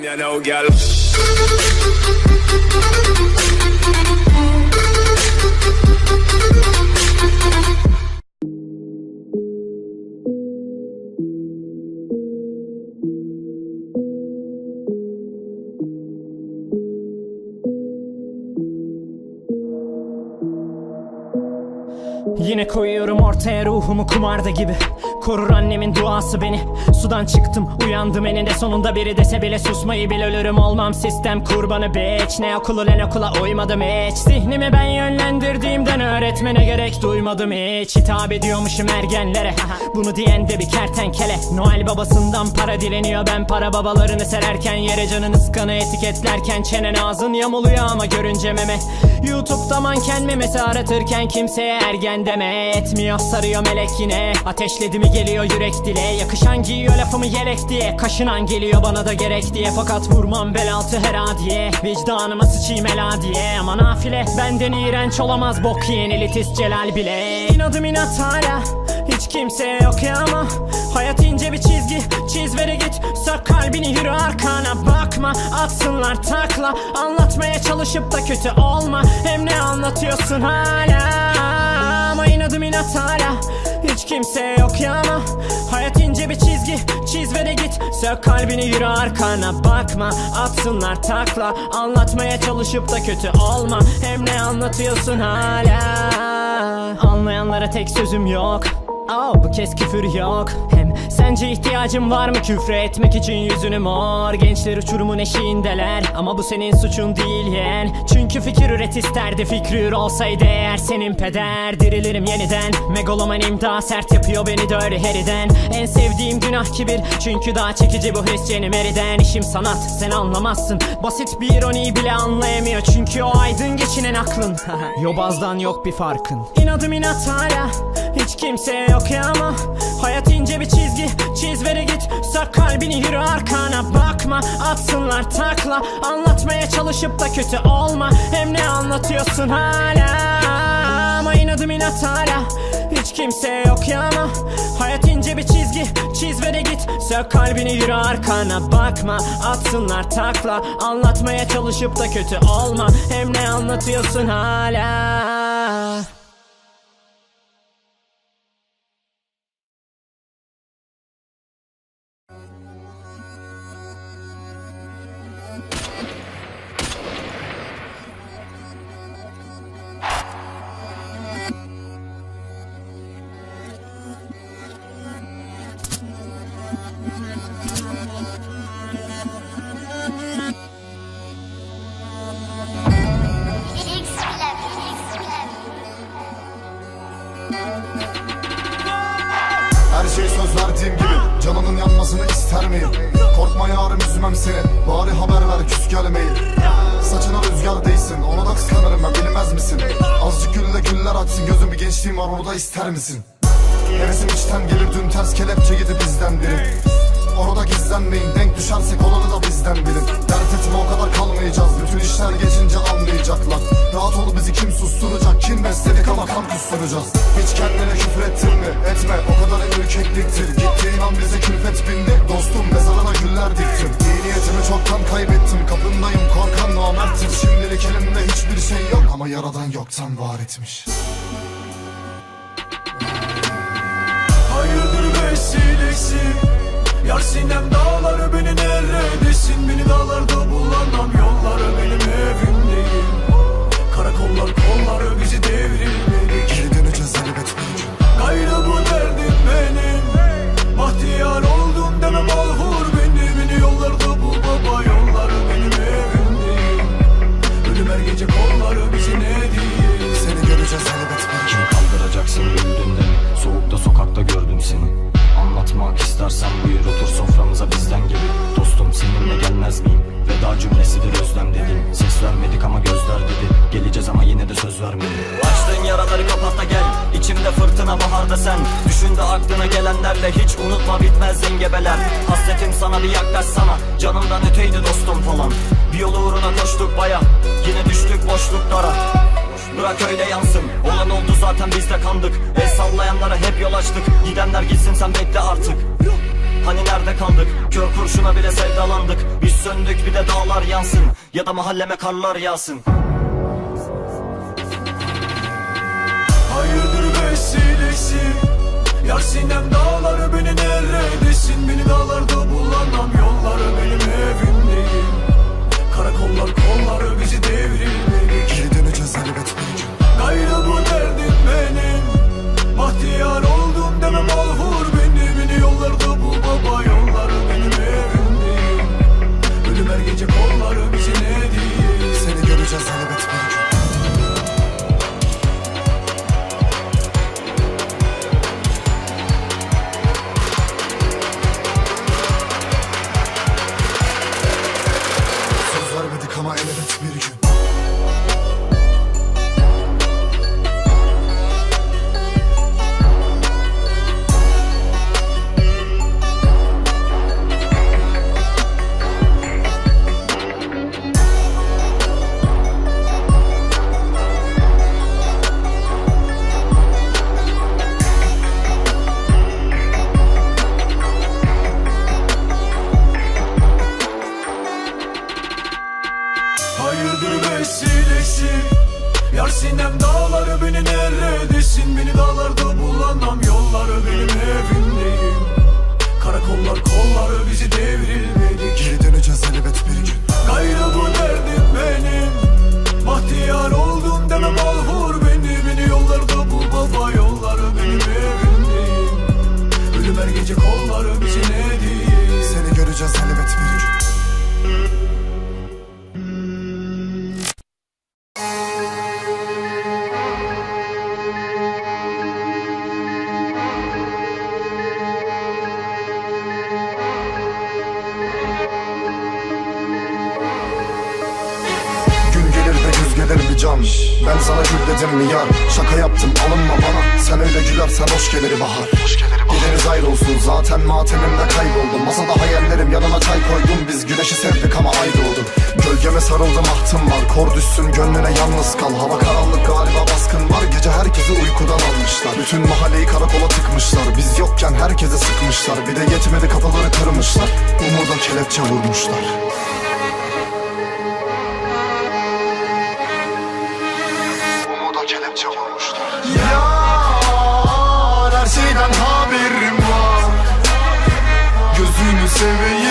Me ya no. Ortaya ruhumu kumarda gibi. Korur annemin duası beni. Sudan çıktım uyandım eninde sonunda. Biri dese bile susmayı bil ölürüm. Olmam sistem kurbanı bitch. Ne okulu ne okula uymadım hiç. Zihnimi ben yönlendirdiğimden öğretmene gerek duymadım hiç. Hitap ediyormuşum ergenlere. Bunu diyen de bir kertenkele. Noel babasından para dileniyor. Ben para babalarını sererken Yere canın ıskanı etiketlerken Çenen ağzın yamuluyor ama görünce meme. Youtube'da manken memesi aratırken kimseye ergen deme Etmiyor sarıyor melek yine. Ateşledi mi geliyor yürek dile. Yakışan giyiyor lafımı yelek diye. Kaşınan geliyor bana da gerek diye. Fakat vurmam bel altı her adiye Vicdanıma sıçayım ela diye. Ama nafile benden iğrenç olamaz Bok yiyen elitist Celal bile. İnadım inat hala hiç kimse yok ya ama. Hayat ince bir çizgi Çiz ve de git. Sök kalbini yürü arkana bakma. Atsınlar takla Anlatmaya çalışıp da kötü olma. Hem ne anlatıyorsun hala Ama inadım inat hala Hiç kimse yok ya ama Hayat ince bir çizgi. Çiz ve de git. Sök kalbini yürü arkana. Bakma Atsınlar takla. Anlatmaya çalışıp da kötü olma. Hem ne anlatıyorsun hala? Anlayanlara tek sözüm yok. Oh, bu kez küfür yok. Hem sence ihtiyacım var mı? Küfre etmek için yüzünü mor. Gençler uçurumun eşiğindeler. Ama bu senin suçun değil yeğen. Çünkü fikir üret isterdi. Fikri ür olsaydı eğer senin peder. Dirilirim yeniden. Megalomanim daha sert yapıyor beni de öyle heriden. En sevdiğim günah kibir. Çünkü daha çekici bu his Jenny Mary'den işim sanat sen anlamazsın. Basit bir ironiyi bile anlayamıyor. Çünkü o aydın geçinen aklın. Yobazdan yok bir farkın. İnadım inat hala hiç kimse yok ya ama Hayat ince bir çizgi. Çiz ve de git Sök kalbini yürü arkana. Bakma Atsınlar takla. Anlatmaya çalışıp da kötü olma. Hem ne anlatıyorsun hala? Ama inadım inat hala. Hiç kimse yok ya ama Hayat ince bir çizgi. Çiz ve git Sök kalbini yürü arkana. Bakma Atsınlar takla. Anlatmaya çalışıp da kötü olma. Hem ne anlatıyorsun hala Yanmasını ister miyim? Korkma yarım üzmem seni Bari haber ver küs gelmeyin Saçına rüzgar değsin Ona da kıskanırım ben bilmez misin? Azıcık gülle güller açsın Gözüm bir gençliğim var onu ister misin? Hevesim içten gelir dün ters kelepçe yedi bizden biri Orada gizlenmeyin denk düşersek olanı da bizden bilin. Dert etme o kadar kalmayacağız. Bütün işler geçince anlayacaklar. Rahat ol bizi kim susturacak? Kim besledik ama kan kusturacağız? Hiç kendine küfür mi? Etme o kadar ürkekliktir Gittiğin an bize külfet bindi. Dostum mezarına güller diktim İyi niyetimi çoktan kaybettim. Kapındayım korkan namerttir. Şimdilik elimde hiçbir şey yok. Ama yaradan yoktan var etmiş. Hayırdır vesilesi Yar sinem dağları beni neredesin Beni dağlarda bulamam yolları benim evim değil. Karakollar kolları bizi devrilmedik Geri döneceğiz elbet. Gayrı bu derdim benim. Bahtiyar oldum deme malhur sana Canımdan öteydi dostum falan. Bir yol uğruna koştuk baya Yine düştük boşluklara. Bırak öyle yansın Olan oldu zaten biz de kandık. El sallayanlara hep yol açtık Gidenler gitsin sen bekle artık. Hani nerede kaldık? Kör kurşuna bile sevdalandık. Biz söndük bir de dağlar yansın. Ya da mahalleme karlar yağsın. Hayırdır vesilesi? Yar sinem dağları beni neredesin? Beni dağlarda yar Şaka yaptım alınma bana. Sen öyle gülersen hoş gelir bahar. Gideniz ayrı olsun zaten matemimde kayboldum. Masada hayallerim yanına çay koydum. Biz güneşi sevdik ama ay doğdu Gölgeme sarıldım ahtım var. Kor düşsün gönlüne yalnız kal. Hava karanlık galiba baskın var. Gece herkesi uykudan almışlar. Bütün mahalleyi karakola tıkmışlar. Biz yokken herkese sıkmışlar. Bir de yetmedi kafaları kırmışlar. Umuda kelepçe vurmuşlar kelepçe vurmuşlar. Yar her şeyden haberim var. Gözünü seveyim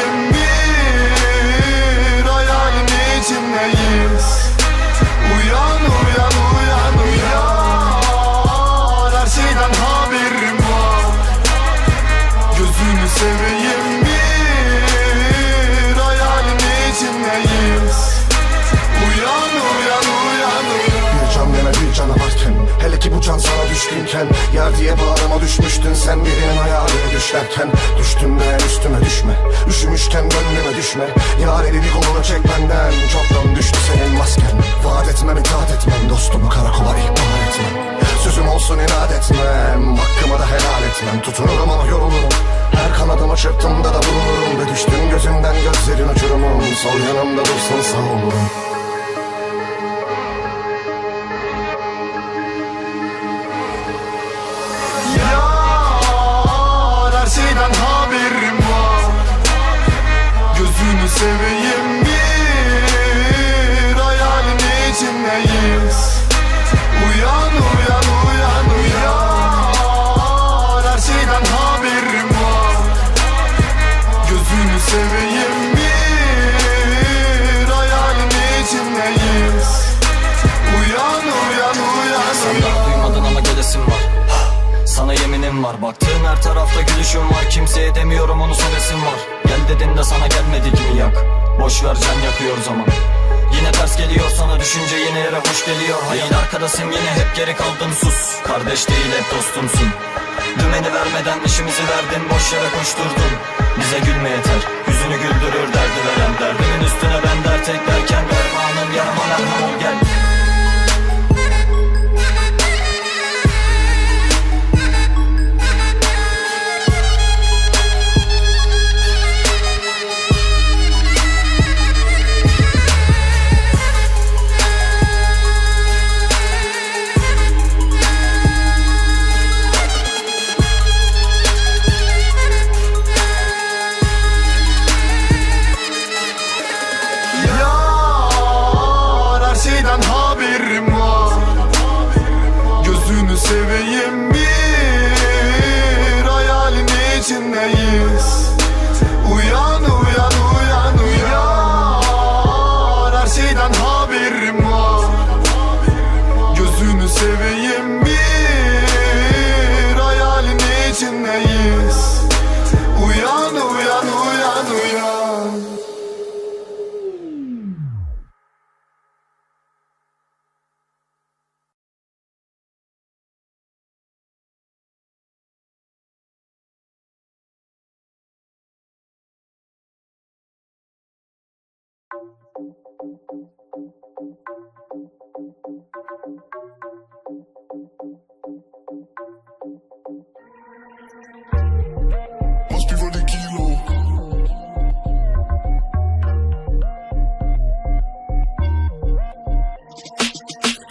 düşkünken Yar diye bağrıma düşmüştün. Sen birinin ayağını düşlerken Düştüm de üstüme düşme. Üşümüşken gönlüme düşme. Yar elini kolunu çek benden. Çoktan düştü senin masken. Vaat etmem itaat etmem. Dostumu karakola ihbar etmem. Sözüm olsun inat etmem. Hakkımı da helal etmem. Tutunurum ama yorulurum. Her kanadımı çırptığımda da bulunurum. Ve düştüm gözümden gözlerin uçurumun Sol yanımda dursun sağ olurum seveyim Var. Baktığın her tarafta gülüşüm var. Kimseye demiyorum onu sevesim var. Gel dedin de sana gelmedik mi yak. Boş ver can yakıyor zaman. Yine ters geliyor sana düşünce yine yere hoş geliyor. Hayal arkadasın yine hep geri kaldın sus Kardeş değil hep dostumsun. Dümeni vermeden işimizi verdin boş yere koşturdun. Bize gülme yeter. Yüzünü güldürür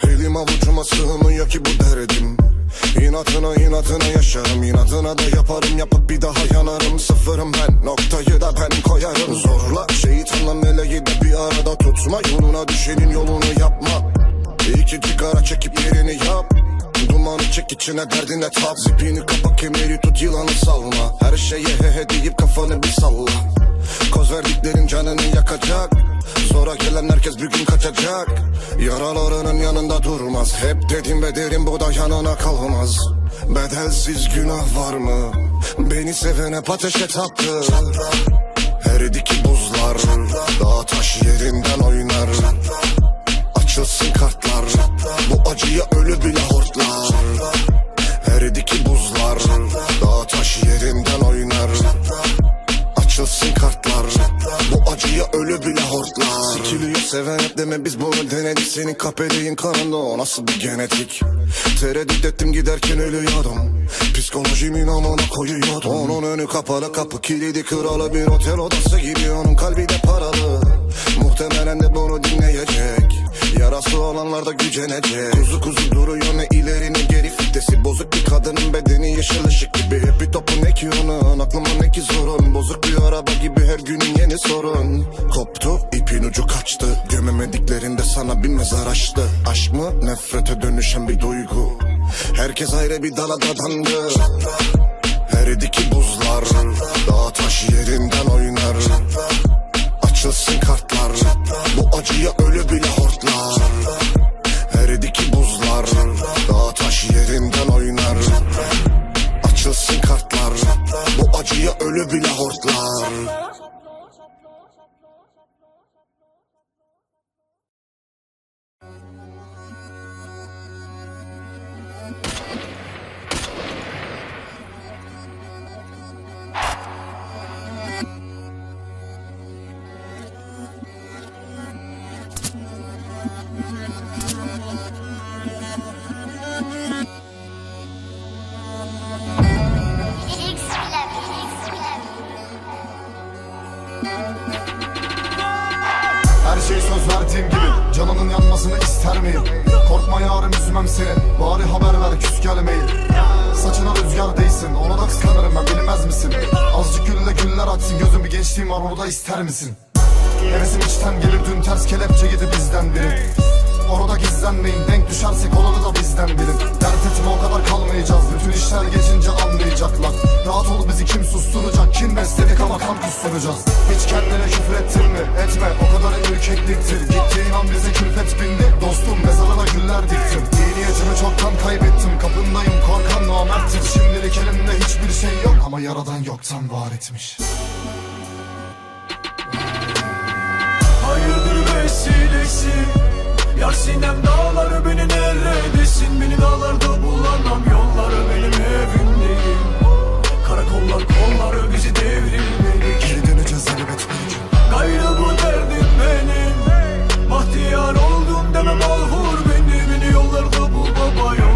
Elim avucuma sığmıyor ki bu derdim. İnatına inatına yaşarım. İnatına da yaparım yapıp bir daha yanarım. Sıfırım ben noktayı da ben koyarım. Zorla şeytanla meleği de bir arada tutma. Yoluna düşenin yolunu yapma. İki sigara çekip yerini yap Dumanı çek içine derdine tap. Zipini kapa kemeri tut yılanı salma Her şeye he he deyip kafanı bir salla. Koz verdiklerin canını yakacak. Zora gelen herkes bir gün kaçacak. Yaralarının yanında durmaz. Hep dedim ve derim bu da yanına kalmaz. Bedelsiz günah var mı? Beni seven hep ateşe taptı Eridi ki buzlar Dağ taş yerinden oynar. Açılsın kartlar. Bu acıya ölü bile seven hep deme biz bunu denedik Senin kapeliğin kanında o nasıl bir genetik? Tereddüt ettim giderken ölüyordum. Psikolojimin amına koyuyordum. Onun önü kapalı kapı kilidi. Kralı Bir otel odası gibi. Onun kalbi de paralı. Muhtemelen de bunu dinleyecek Yarası olanlar da gücenecek Kuzu kuzu duruyor ne ileri ne geri fitesi? Bozuk bir kadının bedeni yeşil ışık gibi. Hep bir topu ne ki onun? Aklıma ne ki sorun Bozuk bir araba gibi her günün yeni sorun. Koptu ipin ucu kaçtı. Gömemediklerinde sana bir mezar açtı. Aşk mı? Nefrete dönüşen bir duygu. Herkes ayrı bir dala dadandı. Eridi ki buzlar Dağ taş yerinden oynar. Açılsın kartlar. Bu acıya miyim? Korkma yarım üzmem seni Bari haber ver küs gelmeyin Saçına rüzgar değsin Ona da kıskanırım ben bilmez misin? Azıcık gülle güller açsın Gözüm bir gençliğim var orada ister misin? Hevesim içten gelir dün ters kelepçe yedi bizden biri Orada gizlenmeyin denk düşersek olanı da bizden bilin. Dert etme o kadar kalmayacağız. Bütün işler geçince anlayacaklar. Rahat ol bizi kim susturacak? Kim besledik ama kan kusturacağız Hiç kendine küfür ettin mi? Etme o kadar ürkekliktir. Gittiğin an bize külfet bindi. Dostum mezarına güller diktim. İyi niyetimi çoktan kaybettim. Kapındayım korkan namerttir. Şimdilik elimde hiçbir şey yok. Ama yaradan yoktan var etmiş. Hayırdır vesilesi Yar sinem dağları beni neredesin? Beni dağlarda bulamam yolları benim evim değil Karakollar kolları bizi devrilmeli Geri döneceğiz elbet bir gün Gayrı bu derdim benim. Bahtiyar oldum deme malhur beni Beni yollarda bul baba yolları